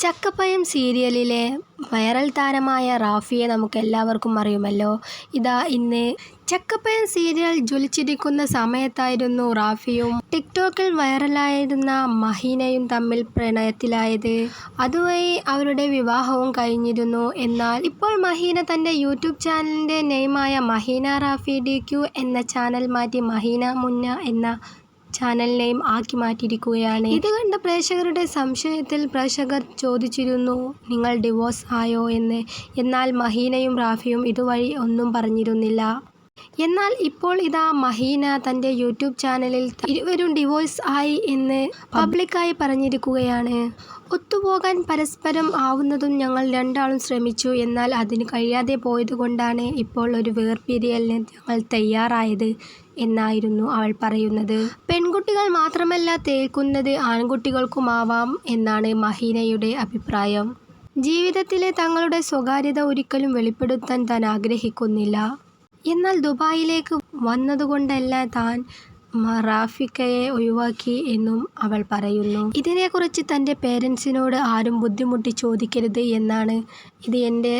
ചക്കപ്പയം സീരിയലിലെ വൈറൽ താരമായ റാഫിയെ നമുക്ക് എല്ലാവർക്കും അറിയുമല്ലോ. ഇതാ ഇന്ന് ചക്കപ്പയം സീരിയൽ ജ്വലിച്ചിരിക്കുന്ന സമയത്തായിരുന്നു റാഫിയും ടിക്ടോക്കിൽ വൈറലായിരുന്ന മഹീനയും തമ്മിൽ പ്രണയത്തിലായത്. അതുവഴി അവരുടെ വിവാഹവും കഴിഞ്ഞിരുന്നു. എന്നാൽ ഇപ്പോൾ മഹീന തന്റെ യൂട്യൂബ് ചാനലിന്റെ നെയിമായ മഹീന റാഫി ഡിക്യു എന്ന ചാനൽ മാറ്റി മഹീന മുന്ന എന്ന ചാനൽ നെയിം ആക്കി മാറ്റിയിരിക്കുകയാണ്. ഇത് കണ്ട പ്രേക്ഷകരുടെ സംശയത്തിൽ പ്രേക്ഷകർ ചോദിച്ചിരുന്നു നിങ്ങൾ ഡിവോഴ്സ് ആയോ എന്ന്. എന്നാൽ മഹീനയും റാഫിയും ഇതുവഴി ഒന്നും പറഞ്ഞിരുന്നില്ല. എന്നാൽ ഇപ്പോൾ ഇതാ മഹീന തന്റെ യൂട്യൂബ് ചാനലിൽ ഇരുവരും ഡിവോഴ്സ് ആയി എന്ന് പബ്ലിക്കായി പറഞ്ഞിരിക്കുകയാണ്. ഒത്തുപോകാൻ പരസ്പരം ആവുന്നതും ഞങ്ങൾ രണ്ടാളും ശ്രമിച്ചു. എന്നാൽ അതിന് കഴിയാതെ പോയതുകൊണ്ടാണ് ഇപ്പോൾ ഒരു വേർപിരിയലിന് ഞങ്ങൾ തയ്യാറായത് എന്നായിരുന്നു അവൾ പറയുന്നത്. പെൺകുട്ടികൾ മാത്രമല്ല തേക്കുന്നത് ആൺകുട്ടികൾക്കുമാവാം എന്നാണ് മഹീനയുടെ അഭിപ്രായം. ജീവിതത്തിലെ തങ്ങളുടെ സ്വകാര്യത ഒരിക്കലും വെളിപ്പെടുത്താൻ താൻ ആഗ്രഹിക്കുന്നില്ല. എന്നാൽ ദുബായിലേക്ക് വന്നതുകൊണ്ടല്ല താൻ റാഫിക്കയെ ഒഴിവാക്കി എന്നും അവൾ പറയുന്നു. ഇതിനെക്കുറിച്ച് തന്റെ പേരൻസിനോട് ആരും ബുദ്ധിമുട്ടി ചോദിക്കരുത് എന്നാണ്. ഇത് എന്റെ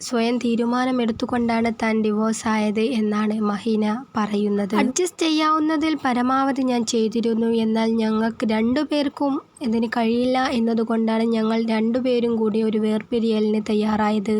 സ്വയം തീരുമാനമെടുത്തുകൊണ്ടാണ് താൻ ഡിവോഴ്സ് ആയത് എന്നാണ് മഹീന പറയുന്നത്. അഡ്ജസ്റ്റ് ചെയ്യാവുന്നതിൽ പരമാവധി ഞാൻ ചെയ്തിരുന്നു. എന്നാൽ ഞങ്ങൾക്ക് രണ്ടുപേർക്കും ഇതിന് കഴിയില്ല എന്നതുകൊണ്ടാണ് ഞങ്ങൾ രണ്ടുപേരും കൂടി ഒരു വേർപിരിയലിന് തയ്യാറായത്.